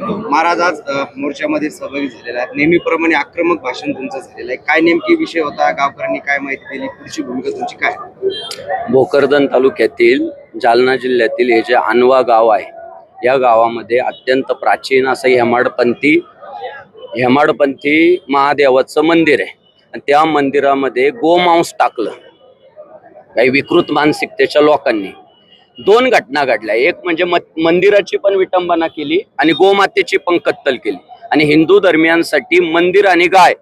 महाराज आज मोर्चामध्ये सहभागी झालेला आहे. नेहमीप्रमाणे आक्रमक भाषण तुमचं झालेलं आहे. काय नेमकी विषय होता? गावकऱ्यांनी काय माहिती दिली? पुढची भूमिका तुमची काय? भोकरदन तालुक्यातील जालना जिल्ह्यातील हे जे अनवा गाव आहे या गावामध्ये अत्यंत प्राचीन असं हेमाडपंथी हेमाडपंथी महादेवाचं मंदिर आहे. आणि त्या मंदिरामध्ये गोमांस टाकलं. काही विकृत मानसिकतेच्या लोकांनी. दोन घटना घडल्या. एक म्हणजे मंदिराची पण विटंबना केली आणि गोमातेची पण कत्तल केली. आणि हिंदू धर्मियांसाठी मंदिर आणि गाय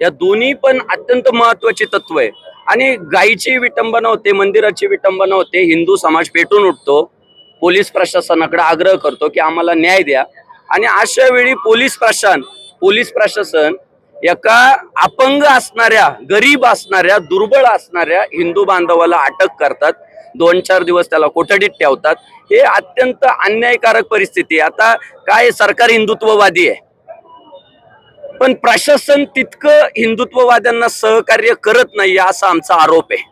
या दोन्ही पण अत्यंत महत्वाची तत्व आहे. आणि गायीची विटंबना होते मंदिराची विटंबना होते हिंदू समाज पेटून उठतो पोलीस प्रशासनाकडे आग्रह करतो की आम्हाला न्याय द्या. आणि अशा वेळी पोलीस प्रशासन पोलीस प्रशासन एका अपंग असणाऱ्या गरीब असणाऱ्या दुर्बळ असणाऱ्या हिंदू बांधवाला अटक करतात. दोन चार दिवस त्याला कोठडीत ठेवतात. हे अत्यंत अन्यायकारक परिस्थिती आता काय सरकार हिंदुत्ववादी आहे. पण प्रशासन तितकं हिंदुत्ववाद्यांना सहकार्य करत नाही असा आमचा आरोप आहे.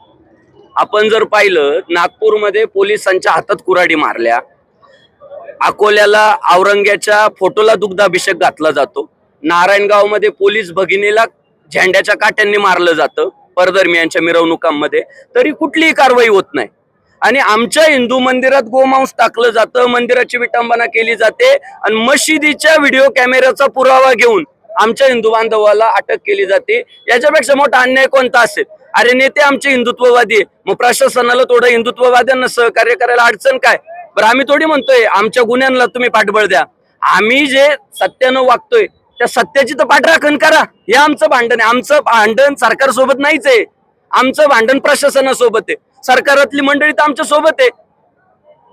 आपण जर पाहिलं नागपूरमध्ये पोलिसांच्या हातात कुराडी मारल्या. अकोल्याला औरंग्याच्या फोटोला दुग्धाभिषेक घातला जातो. नारायणगावमध्ये पोलीस भगिनीला झेंड्याच्या काट्यांनी मारलं जातं परधर्मियांच्या मिरवणुकांमध्ये. तरी कुठलीही कारवाई होत नाही. आणि आमच्या हिंदू मंदिरात गोमांस टाकलं जातं मंदिराची विटंबना केली जाते आणि मशिदीच्या व्हिडिओ कॅमेऱ्याचा पुरावा घेऊन आमच्या हिंदू बांधवाला अटक केली जाते. याच्यापेक्षा मोठा अन्याय कोणता असेल? अरे नेते आमचे हिंदुत्ववादी आहे. मग प्रशासनाला थोडं हिंदुत्ववाद्यांना सहकार्य करायला अडचण काय? बरं आम्ही थोडी म्हणतोय आमच्या गुन्ह्यांना तुम्ही पाठबळ द्या. आम्ही जे सत्यानं वागतोय त्या सत्याची तर पाठराखण करा. हे आमचं भांडण आहे. आमचं भांडण सरकारसोबत नाहीच आहे. आमचं भांडण प्रशासनासोबत आहे. सरकारातली मंडळी तर आमच्यासोबत आहे.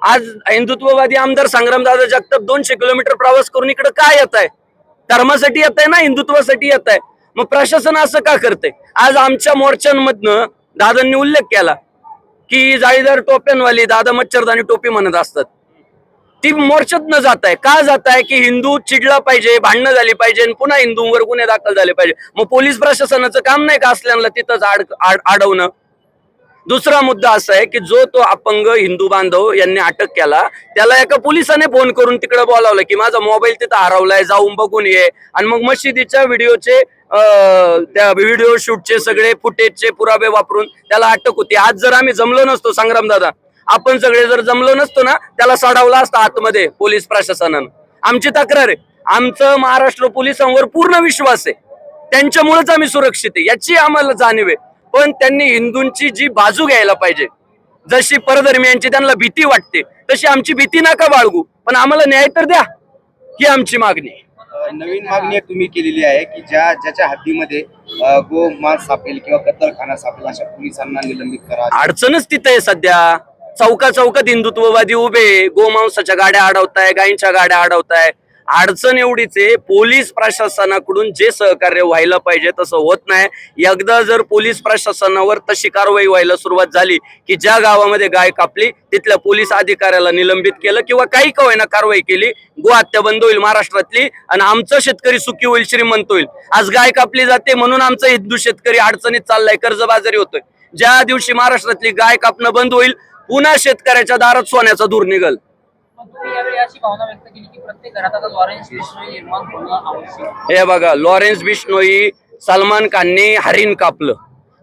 आज हिंदुत्ववादी आमदार संग्रामदादा जगताप दोनशे किलोमीटर प्रवास करून इकडे काय येत आहे? धर्मासाठी येत आहे ना? हिंदुत्वासाठी येत आहे. मग प्रशासन असं का करतंय? आज आमच्या मोर्चांमधनं दादांनी उल्लेख केला की जाळीदार टोप्यांवाली दादा मच्छरदानी टोपी म्हणत असतात. ती मोर्चात न जात आहे का जात आहे की हिंदू चिडला पाहिजे भांडणं झाली पाहिजे आणि पुन्हा हिंदूंवर गुन्हे दाखल झाले पाहिजे. मग पोलीस प्रशासनाचं काम नाही का असल्याला तिथंच आड अडवणं दुसरा मुद्दा असा आहे की जो तो अपंग हिंदू बांधव यांनी अटक केला त्याला एका पोलिसाने फोन करून तिकडे बोलावलं की माझा मोबाईल तिथं हरवलाय जाऊन बघून ये. आणि मग मशिदीच्या व्हिडिओचे त्या व्हिडिओ शूटचे सगळे फुटेजचे पुरावे वापरून त्याला अटक होती. आज जर आम्ही जमलो नसतो संग्राम दादा. आपण सगळे जर जमलो नसतो ना त्याला सडावला असता आतमध्ये पोलीस प्रशासनानं. आमची तक्रार आहे. आमचं महाराष्ट्र पोलिसांवर पूर्ण विश्वास आहे. त्यांच्यामुळेच आम्ही सुरक्षित आहे. याची आम्हाला जाणीव आहे. पण त्यांनी हिंदूंची जी बाजू घ्यायला पाहिजे जशी परधर्मियांची त्यांना भीती वाटते तशी आमची भीती नका बाळगू. पण आम्हाला न्याय तर द्या. ही आमची मागणी नवीन मागणी एक तुम्ही केलेली आहे की ज्या ज्याच्या हद्दीमध्ये गो मांस सापेल किंवा कत्तलखाना सापेल अशा पोलिसांना निलंबित करा. अडचणच तिथं आहे सध्या. चौका चौकात हिंदुत्ववादी उभे गोमांसाच्या गाड्या अडवताय गायींच्या गाड्या अडवताय. अडचण एवढीच आहे पोलीस प्रशासनाकडून जे सहकार्य व्हायला पाहिजे तसं होत नाही. एकदा जर पोलीस प्रशासनावर तशी कारवाई व्हायला सुरुवात झाली की ज्या गावामध्ये गाय कापली तिथल्या पोलीस अधिकाऱ्याला निलंबित केलं किंवा काही का होईना कारवाई केली गोहत्या बंद होईल महाराष्ट्रातली आणि आमचं शेतकरी सुखी होईल श्रीमंत होईल. आज गाय कापली जाते म्हणून आमचा हिंदू शेतकरी अडचणीत चाललाय कर्जबाजारी होतोय. ज्या दिवशी महाराष्ट्रातली गाय कापणं बंद होईल पुन्हा शेतकऱ्याच्या दारात सोन्याचा दूर निघल. हे बघा लॉरेन्स बिश्नोई सलमान खानने हरिण कापलं.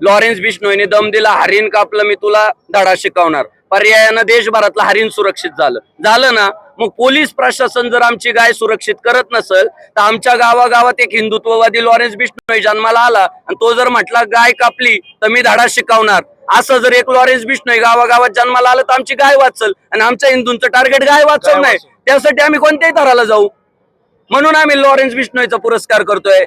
लॉरेन्स बिश्नोईने दम दिला हरिण कापलं मी तुला धडा शिकवणार. पर्यायानं देशभरातलं हरिण सुरक्षित झालं. झालं ना? मग पोलीस प्रशासन जर आमची गाय सुरक्षित करत नसेल तर आमच्या गावागावात एक हिंदुत्ववादी लॉरेन्स बिश्नोई जन्माला आला आणि तो जर म्हटला गाय कापली तर मी धडा शिकवणार. असं जर एक लॉरेन्स बिश्नोई गावागावात जन्माला आलं तर आमची गाय वाचल आणि आमच्या हिंदूंचं टार्गेट गाय वाचल नाही. त्यासाठी आम्ही कोणत्याही थराला जाऊ. म्हणून आम्ही लॉरेन्स बिश्नोईचा पुरस्कार करतोय.